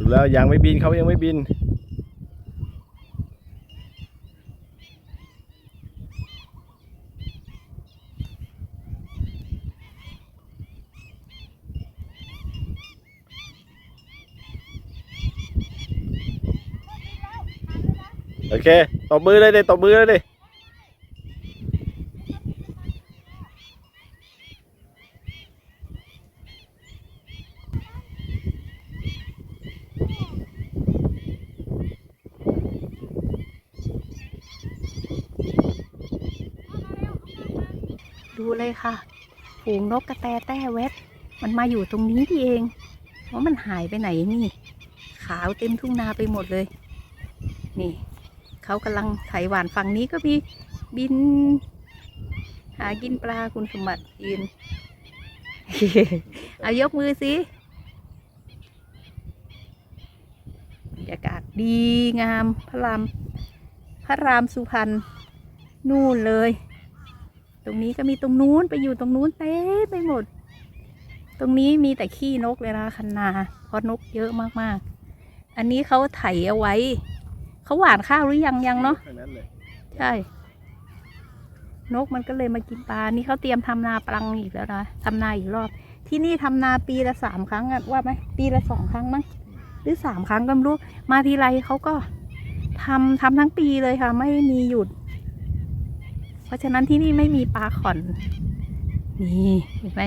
ดูแล้วยังไม่บินเขายังไม่บิน โอเคตบมือเลยดิตบมือเลยดิ ดูเลยค่ะ ฝูงนกกระแตแต้เวทมันมาอยู่ตรงนี้ที่เองว่ามันหายไปไหนนี่ ขาวเต็มทุ่งนาไปหมดเลย นี่เขากำลังไถหวานฝั่งนี้ก็มีบิน หากินปลาคุณสมบัติยืนเอายกมือสิบรรยากาศดีงามพระรามพระรามสุพรรณนู่นเลย ตรงนี้ก็มีตรงนู้นไปอยู่ตรงนู้นเต็มไปหมด ตรงนี้มีแต่ขี้นกเลยนะคันนาเพราะนกเยอะมากๆ อันนี้เขาไถเอาไว้ เขาหว่านข้าวหรือยังยังเนาะทั้งนั้นเลยใช่ นกมันก็เลยมากินปลา นี่เขาเตรียมทำนาปลังอีกแล้วนะทำนาอีกรอบ ที่นี่ทำนาปีละสามครั้งอะว่าไหมปีละสองครั้งมั้งหรือสามครั้งก็ไม่รู้ มาทีไรเขาก็ทำทำทั้งปีเลยค่ะ ไม่มีหยุด เพราะฉะนั้นที่นี่ไม่มีปลาขอน นี่เห็นไหม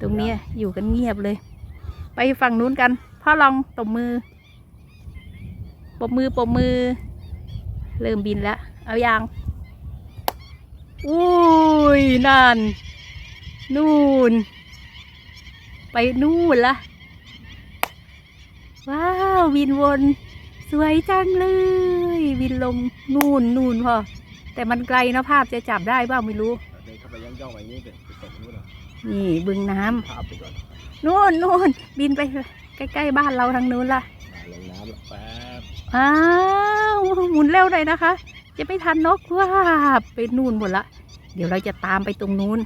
ตรงนี้อยู่กันเงียบเลย ไปฝั่งนู้นกัน พ่อลองตบมือปบมือปบมือ เริ่มบินแล้ว เอายางอุ้ยนั่น นู่น ไปนู่นละว้าวบินวน สวยจังเลย บินลงนู่นนู่นพ่อ แต่มันไกลนะภาพจะจับได้บ้างไม่รู้ เดินเข้าไปย่องย่องๆไปอย่างนี้เดินไปตกนู้นเหรอนี่บึงน้ำภาพไปก่อนนู่นนู่นบินไปใกล้ๆบ้านเราทางนู้นละมาลงน้ำแล้วแป๊บอ้าวหมุนเร็วหน่อยนะคะ จะไม่ทันนกว่าบไปนู่นหมดละ เดี๋ยวเราจะตามไปตรงนู้น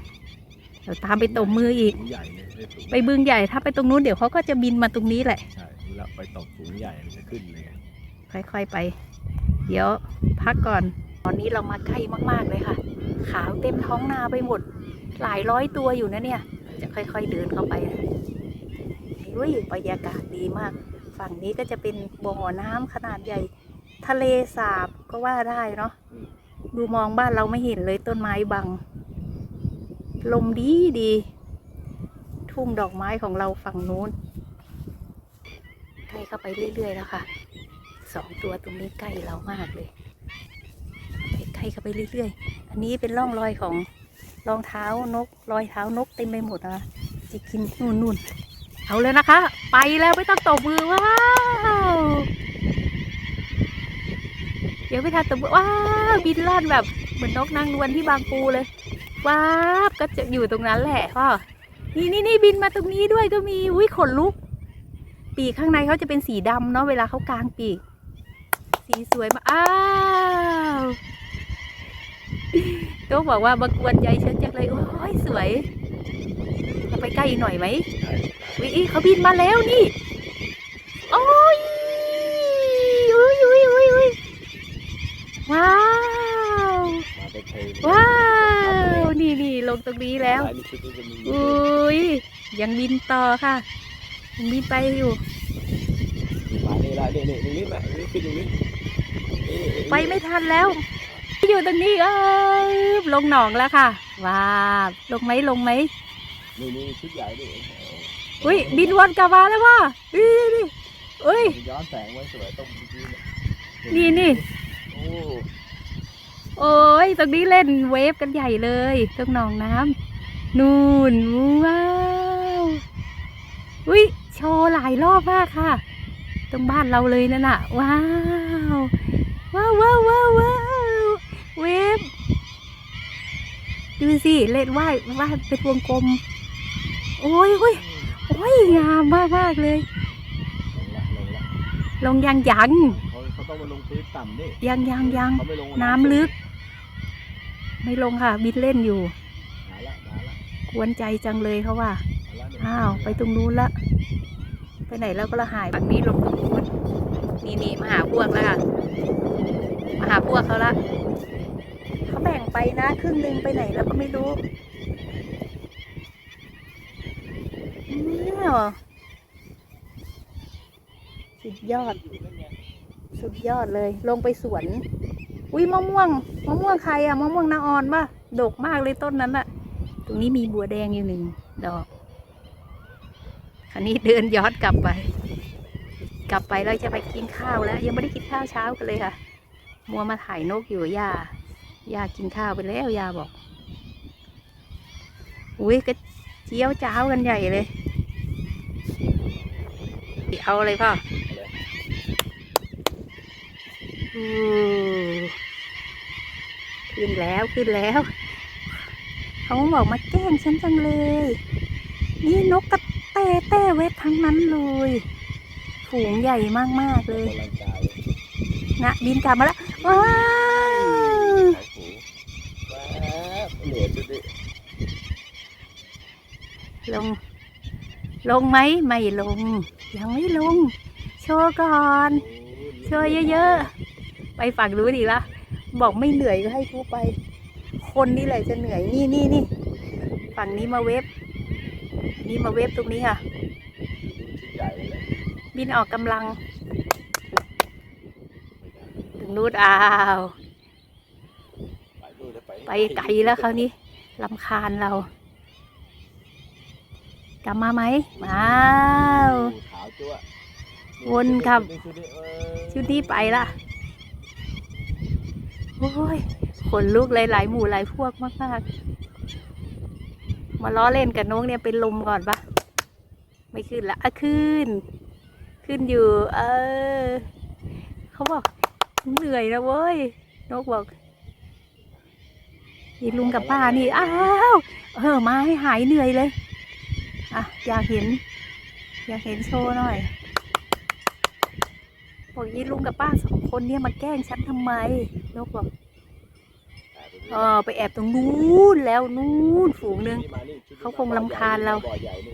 เราตามไปตบมืออีก ฝูงใหญ่เลยได้ฝูงไปบึงใหญ่ถ้าไปตรงนู้นเดี๋ยวเขาก็จะบินมาตรงนี้แหละ ใช่เวลาไปตกฝูงใหญ่มันจะขึ้นเลยไงค่อยๆไป เดี๋ยวพักก่อน ตอนนี้เรามาใกล้มากๆเลยค่ะ ขาวเต็มท้องนาไปหมด หลายร้อยตัวอยู่นะเนี่ย จะค่อยๆเดินเข้าไปนะอุ้ยบรรยากาศดีมาก ฝั่งนี้ก็จะเป็นบ่อน้ำขนาดใหญ่ ทะเลสาบก็ว่าได้เนาะดูมองบ้านเราไม่เห็นเลยต้นไม้บัง ลมดีดี ทุ่งดอกไม้ของเราฝั่งนู้นใกล้เข้าไปเรื่อยๆแล้วค่ะสองตัวตรงนี้ใกล้เรามากเลย เข้าไปเรื่อยๆ อันนี้เป็นร่องรอยของรองเท้านก รอยเท้านกเต็มไปหมดนะจะกินนู่นนู่นเอาเลยนะคะ ไปแล้วไม่ต้องตบมือว้าวเดี๋ยวไม่ทันตบมือว้าวบินล่อนแบบเหมือนนกนางนวลที่บางปูเลยว้าบก็จะอยู่ตรงนั้นแหละพ่อนี่นี่นี่บินมาตรงนี้ด้วยก็มีอุ้ยขนลุก ปีกข้างในเขาจะเป็นสีดำเนาะเวลาเขากางปีก สีสวยมากอ้าว ต๊ะบอกว่าบกวนใจฉันจังเลยโอ้ยสวยเราไปใกล้อีกหน่อยไหมวิอีเขาบินมาแล้วนี่ โอ้ยอุ้ยอุ้ยอุ้ยอุ้ยว้าวมาไปเทว้าว นี่นี่ลงตรงนี้แล้วลายนี้ชุดนี้จะมีอุ้ยยังบินต่อค่ะยังบินไปอยู่มานี่ละนี่นี่ตรงนี้มานี่ขึ้นตรงนี้นี่นี่ไปไม่ทันแล้ว อยู่ตรงนี้เออลงหนองแล้วค่ะ ว้าวลงไหมลงไหมนี่นี่ชุดใหญ่ดิอุ้ยบินวนกลับมาแล้วว่ะอุ้ยนี่อุ้ยย้อนแสงไว้สวยตรงนี้นี่นี่โอ้โอ้ยตรงนี้เล่นเวฟกันใหญ่เลยตรงหนองน้ำนู่นว้าวอุ้ยโชว์หลายรอบมากค่ะ ตรงบ้านเราเลยนั่นน่ะ ว้าว ว้าวว้าวว้าวว้าว เวฟดูสิเล่นว่ายว่ายเป็นวงกลม โอ้ยโอ้ยโอ้ยงามมากมากๆเลยลงละลงละลงยังยังเขาเขาต้องมาลงพื้นต่ำดิยังยังยังเขาไม่ลงน้ำลึก ไม่ลงค่ะ บินเล่นอยู่มาละมาละกวนใจจังเลยเขาว่ามาละเนี่ยอ้าวไปตรงนู้นละไปไหนแล้วก็ละหายฝั่งนี้ลงตรงนู้นนี่นี่มาหาพวกแล้วค่ะมา หาพวกเขาละเขาแบ่งไปนะครึ่งหนึ่งไปไหนแล้วก็ไม่รู้อ้าวสุดยอด สุดยอดเลย ลงไปสวน อุ้ยมะม่วงมะม่วงใครอะมะม่วงนาออนป่ะดกมากเลยต้นนั้นอะตรงนี้มีบัวแดงอยู่หนึ่งดอกคันนี้เดินย้อนกลับไป กลับไปเราจะไปกินข้าวแล้ว ยังไม่ได้กินข้าวเช้ากันเลยค่ะ มัวมาถ่ายนกอยู่ย่าย่ากินข้าวไปแล้วย่าบอก อุ้ยก็เจียวจ้าวกันใหญ่เลย เอาอะไรพ่ออือขึ้นแล้วขึ้นแล้ว เขาบอกมาแกล้งฉันจังเลย นี่นกกระแตแต้เวททั้งนั้นเลย ฝูงใหญ่มาก ๆ เลยกำลังกายนะบินกลับมาแล้ว ว้าวขายหูแป๊บเหนือยดูดิลง ลงไหมไม่ลง ยังไม่ลง โชว์ก่อน โชว์เยอะๆ ไปฝั่งรู้ดีละบอกไม่เหนื่อยก็ให้ทุกไป คนนี่แหละจะเหนื่อยนี่นี่นี่ฝั่งนี้มาเว็บนี่มาเว็บตรงนี้ค่ะ บินออกกำลัง ถึงนู้นอ้าวไปดูเลยไปไกลแล้วคราวนี้ลำคาญเรากลับมาไหมมาอ้าวขาวจั๊ววนกลับชุดนี้เออชุดนี้ไปละโอ้ยขนลุกหลายๆหมู่หลายพวกมากๆมาล้อเล่นกับนกเนี่ยเป็นลมก่อนปะไม่ขึ้นละอะขึ้น ขึ้นอยู่ เออ เขาบอก เหนื่อยนะเว้ย นกบอกนี่ลุงกับป้านี่ อ้าว เออ มาให้หายเหนื่อยเลย อะ อยากเห็น อยากเห็นโชว์หน่อยบอกยีลุงกับป้าสองคนเนี่ยมาแกล้งฉันทำไม นกบอกเออไปแอบตรงนู้นแล้วนู้นฝูงหนึ่งเขาคงรำคาญเรา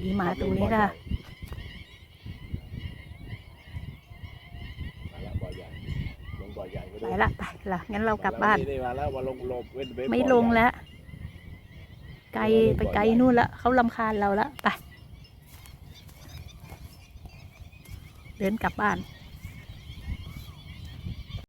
นี่มาตรงนี้ล่ะ มาแล้วบ่อใหญ่ลงบ่อใหญ่ ไปละไปละงั้นเรากลับบ้านนี่มาแล้วมาลงลงเว้นเว้นไม่บ่อลงใหญ่แล้ว ไกลไปไกลนู่นละเขาลำคาญเราละไป เดินกลับบ้านเ